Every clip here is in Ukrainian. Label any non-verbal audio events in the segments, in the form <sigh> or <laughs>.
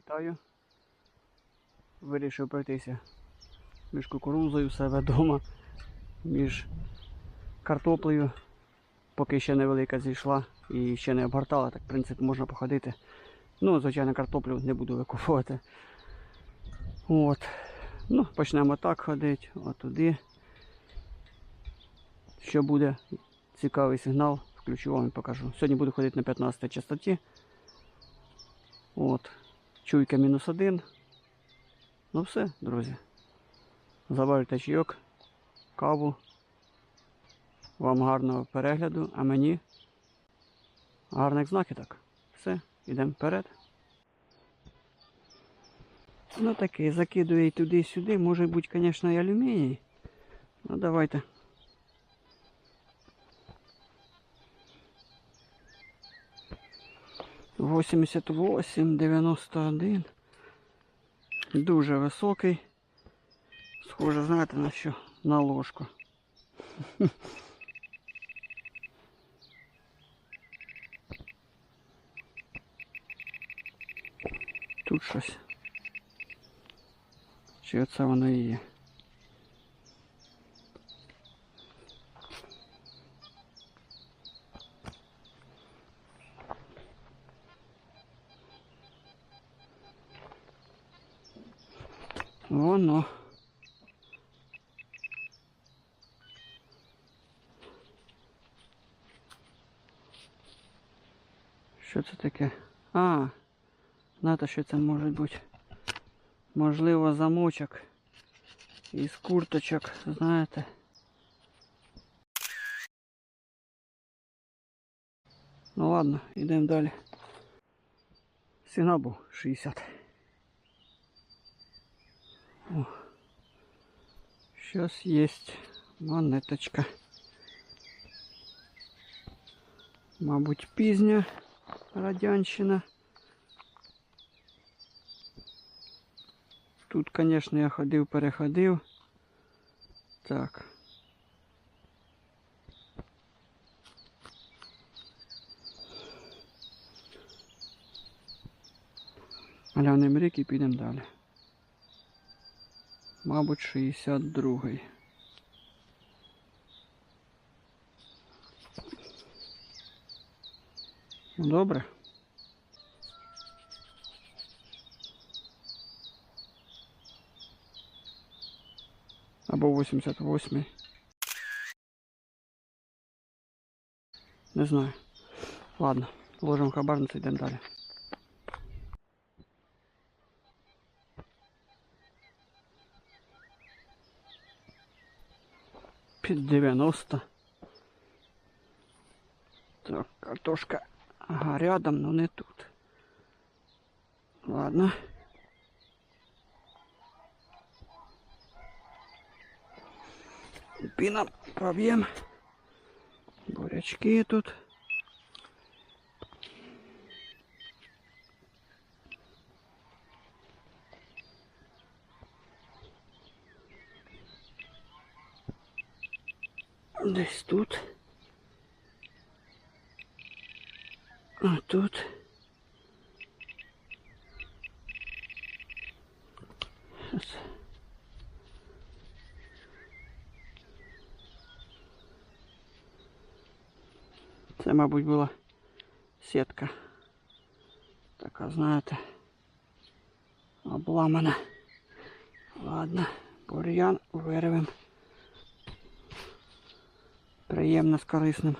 Вітаю. Вирішив пройтися між кукурузою в себе вдома, між картоплею, поки ще невелика зійшла і ще не обгортала, так в принципі можна походити. Ну, звичайно, картоплю не буду викопувати. От. Ну, почнемо так ходити, от туди. Що буде цікавий сигнал, включу вам і покажу. Сьогодні буду ходити на 15 частоті. От. Чуйка мінус один. Ну все, друзі. Заварюйте чайок, каву. Вам гарного перегляду, а мені гарних знахідок. Все, йдемо вперед. Ну такий, закидує і туди-сюди. Може бути, звісно, і алюміній. Ну давайте. Восемьдесят восемь, дев'яносто один. Дуже високий. Схоже, знаєте на що? На ложку. <laughs> Тут щось. Чи оце воно і є? Воно. Що це таке? А, знаєте, що це може бути? Можливо, замочок із курточок, знаєте. Ну ладно, йдемо далі. Сигнал був 60. О, щось є монеточка. Мабуть, пізня радянщина. Тут, звісно, я ходив, переходив. Так. Глянемо рік і підемо далі. Мабуть, 62-й. Ну, Добре. Або 88. Не знаю. Ладно, ложимо хабарницю, йдемо далі. Під 90. Так, картошка. Ага, рядом, но не тут. Ладно. Піна проб'ємо. Бурячки тут. Десь тут. А тут. Це, мабуть, була сітка. Така, знаєте, обламана. Ладно, бур'ян вирвем. Приємно з корисним.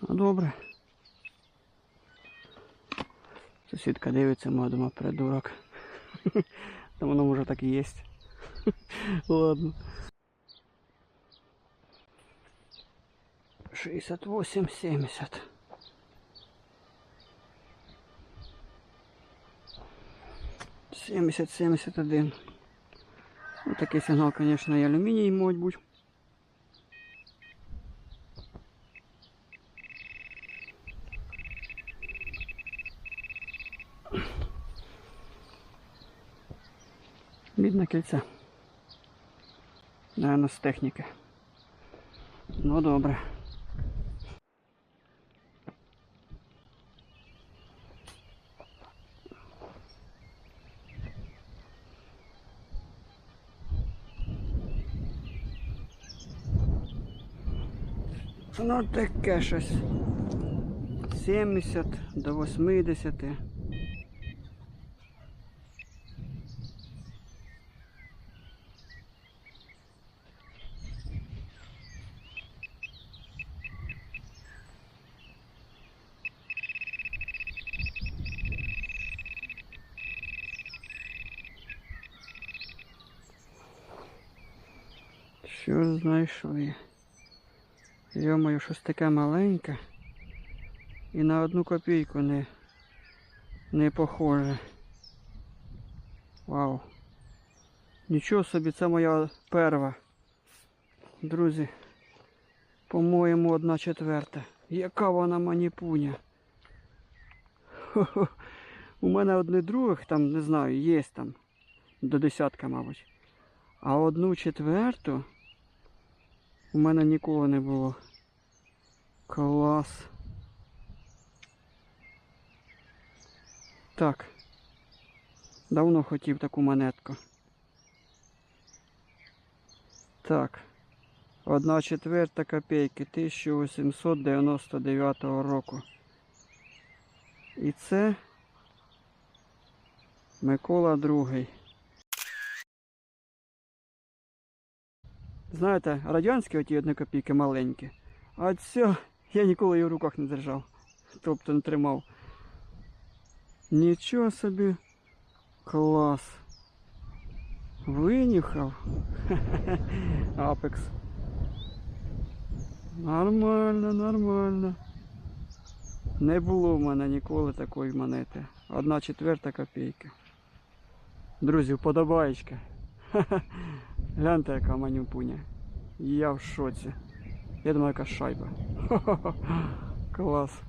Ну добре. Сусідка дивиться, моя дома придурок. <laughs> Та воно може так і є. <laughs> Ладно. 68, 70. Семьдесят, семьдесят один. Ну, такий сигнал, конечно, і алюміній, мабуть. бути. Бідне кільце. Наверно, з техніки. Ну добре. Ну таке щось. 70 до 80. Що знайшли? Йомою, щось таке маленьке. І на одну копійку не, не похоже. Вау. Нічого собі, це моя перва. Друзі, по-моєму, одна четверта. Яка вона маніпуня. Хо-хо. У мене одне других там, не знаю, є там. До десятка, мабуть. А одну четверту у мене ніколи не було. Клас. Так. Давно хотів таку монетку. Так. Одна четверта копійки 1899 року. І це Микола II. Знаєте, радянські оті одні копійки маленькі. А ця я ніколи її в руках не держав. Тобто не тримав. Нічого собі. Клас. Винюхав. <laughs> Апекс. Нормально, нормально. Не було в мене ніколи такої монети. Одна четверта копійка. Друзі, вподобаєчка. <laughs> Гляньте, яка манюпуня. Я в шоці. Я думаю, яка шайба. <laughs> Клас.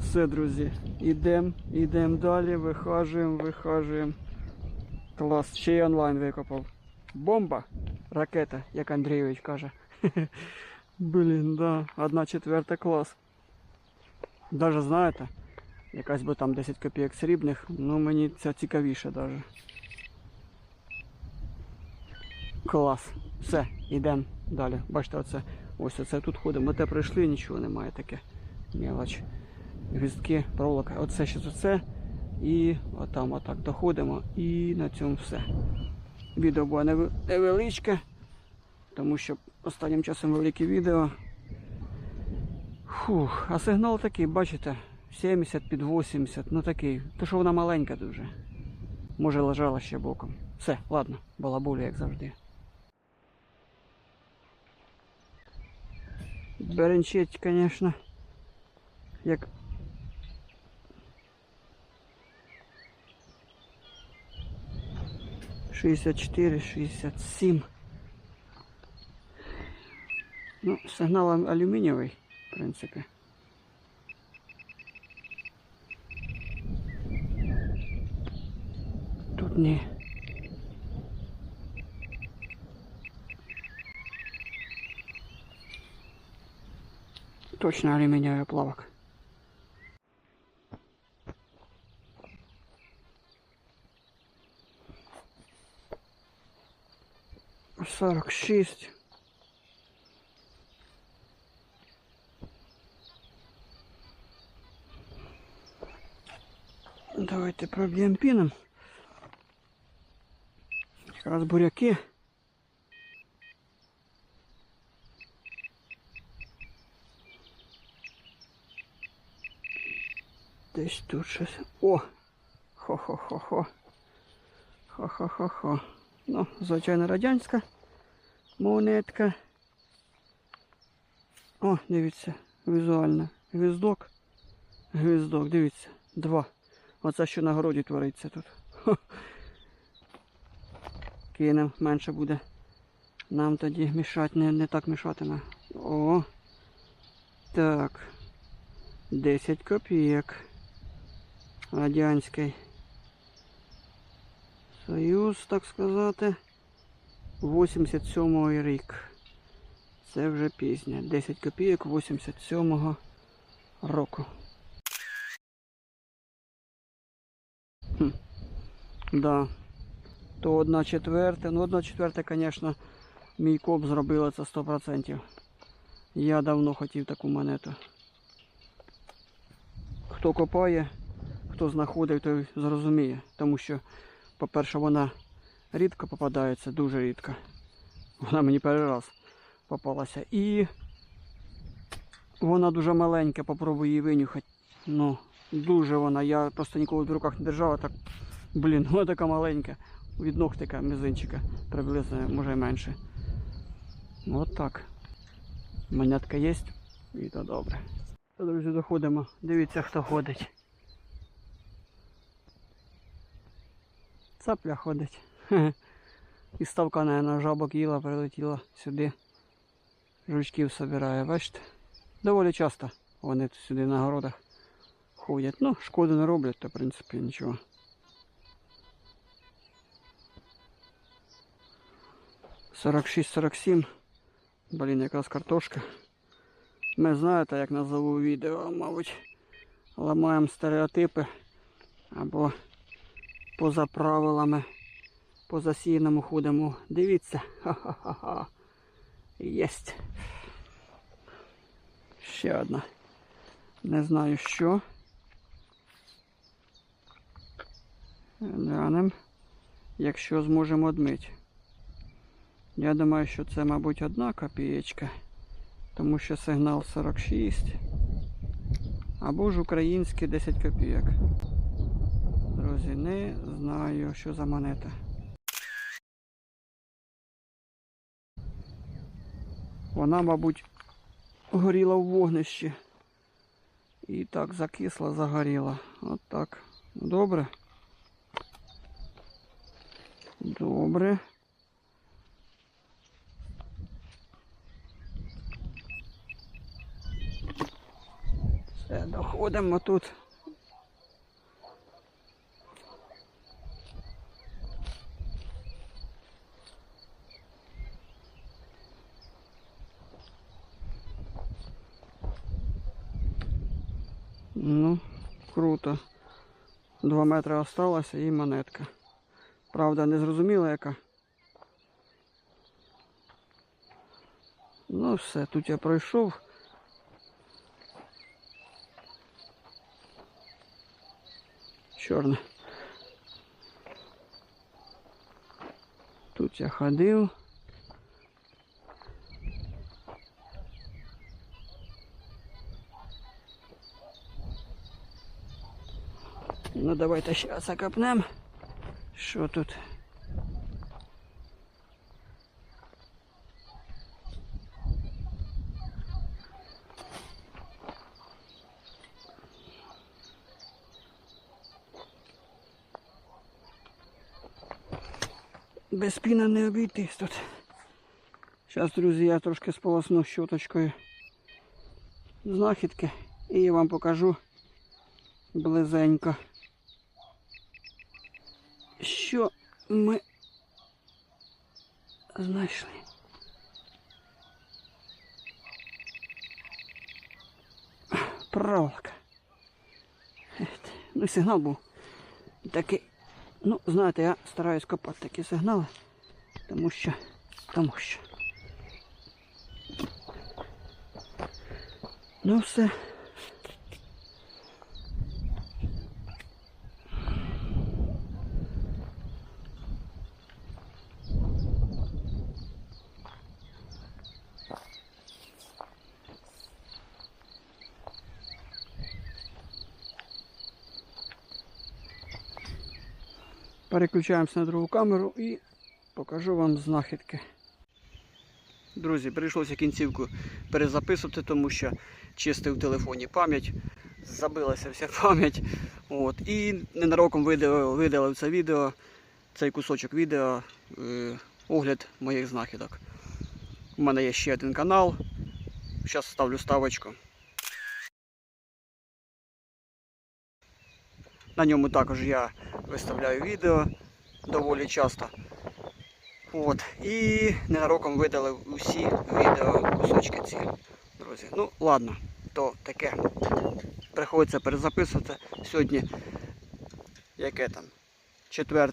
Все, друзі. Ідемо, ідемо далі, вихажуємо, вихажуємо. Клас. Ще й онлайн викопав. Бомба! Ракета, як Андрійович каже. <laughs> Блін, да. Одна четверта клас. Даже знаєте, якась би там 10 копійок срібних, ну мені це цікавіше даже. Клас. Все, йдемо далі. Бачите, оце. Ось оце тут ходимо. Те пройшли, нічого немає таке. Мелоч. Гвіздки, проволока. Оце ще оце. І отам отак доходимо. І на цьому все. Відео було невеличке, тому що останнім часом велике відео. Фух, а сигнал такий, бачите, 70 під 80, ну такий. То що вона маленька дуже. Може лежала ще боком. Все, ладно, балабулю, як завжди. Беренчить, звісно. Як. Шістдесят чотири, шістдесят сім. Ну, сигнал ам- алюмінієвий, в принципі. Тут ні. Точно алюмінієвий плавок. Сорок шість. Давайте проб'ємо піном. Якраз буряки. Десь тут щось. О! Хо-хо-хо-хо. Хо-хо-хо-хо. Ну, звичайно, радянська монетка. О, дивіться, візуально. Гвіздок. Гвіздок, дивіться. Два. Оце що на городі твориться тут. Хо. Кинем, менше буде. Нам тоді мішати, не, не так мішатиме. О. Так. 10 копійок. Радянський. Союз, так сказати. 87 рік. Це вже пізня. 10 копійок 87-го року. Хм. Да. То одна четверта. Ну, одна четверта, звісно, мій коп зробила це 100%. Я давно хотів таку монету. Хто копає, хто знаходить, той зрозуміє. Тому що, по-перше, вона рідко попадається, дуже рідко. Вона мені перший раз попалася. І вона дуже маленька, попробуй її винюхати. Ну, дуже вона. Я просто ніколи в руках не держав, а так, блін, вона така маленька. Від ногтика, мізинчика, приблизно, може і менше. От так. Монетка є, і то добре. Друзі, доходимо. Дивіться, хто ходить. Цапля ходить. <laughs> І ставка, наверное, жабок їла, прилетіла сюди. Жучків собирає, бачите? Доволі часто вони сюди на городах ходять. Ну, шкоди не роблять, то в принципі нічого. Сорок шість, сорок сім. Блін, якраз картошка. Ми знаєте, як назову відео, мабуть, ламаємо стереотипи або поза правилами, по засіяному ходимо. Дивіться. Ха-ха-ха. Єсть. Ще одна. Не знаю що. Глянемо. Якщо зможемо одмити. Я думаю, що це, мабуть, одна копієчка, тому що сигнал 46. Або ж український 10 копійок. Друзі, не знаю, що за монета. Вона, мабуть, горіла в вогнищі. І так закисла, загоріла. От так. Добре. Добре. Все, доходимо тут. 2 метри осталося і монетка. Правда, не зрозуміла яка. Ну все, тут я пройшов. Чорне. Тут я ходив. Давайте ще закопнем. Що тут? Без піна не обійтись тут. Зараз, друзі, я трошки сполосну щоточкою знахідки і я вам покажу близенько. Що ми знайшли? Проволока. Ну, сигнал був такий. Ну, знаєте, я стараюсь копати такі сигнали, тому що, тому що. Ну все. Переключаємося на другу камеру і покажу вам знахідки. Друзі, прийшлося кінцівку перезаписувати, тому що чистив в телефоні пам'ять, забилася вся <laughs> пам'ять. От, і ненароком видалив, це відео, цей кусочок відео, е, огляд моїх знахідок. У мене є ще один канал. Зараз ставлю ставочку. На ньому також я виставляю відео доволі часто. От. І ненароком видалив усі відео кусочки ці. Друзі. Ну, ладно, то таке. Приходиться перезаписувати. Сьогодні яке там? 4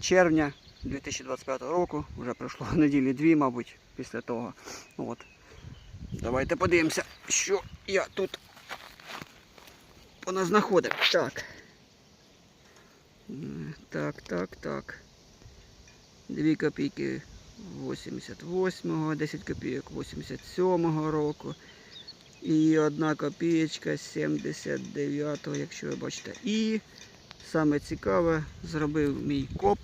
червня 2025 року. Вже пройшло <laughs> неділі дві, мабуть, після того. От. Давайте подивимося, що я тут поназнаходив. Так. М, Так, так, так. 2 копійки 88-го, 10 копійок 87-го року. І одна копієчка 79-го, якщо ви бачите. І саме цікаве, зробив мій коп.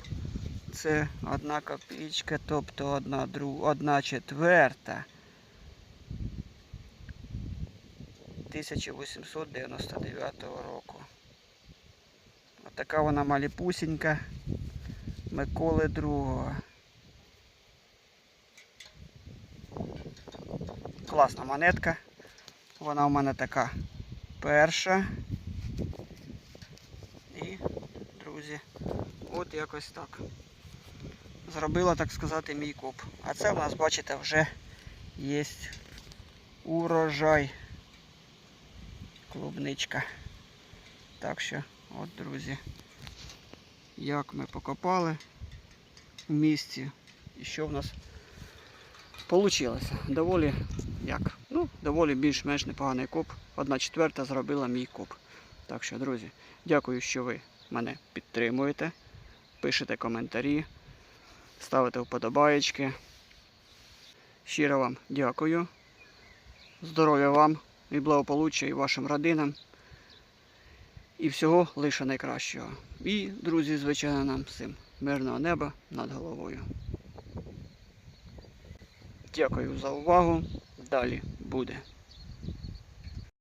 Це одна копійка, тобто одна, друг, одна четверта. 1899 року. Отака вона маліпусінька Миколи II. Класна монетка. Вона у мене така перша. І, друзі, от якось так. Зробила, так сказати, мій коп. А це в нас, бачите, вже є урожай. Клубничка. Так що, от, друзі, як ми покопали в місці і що в нас вийшло. Доволі як? Ну, доволі більш-менш непоганий коп. Одна четверта зробила мій коп. Так що, друзі, дякую, що ви мене підтримуєте. Пишете коментарі, ставите вподобаєчки. Щиро вам дякую. Здоров'я вам і благополуччя і вашим родинам. І всього лише найкращого. І, друзі, звичайно, нам всім мирного неба над головою. Дякую за увагу. Далі буде.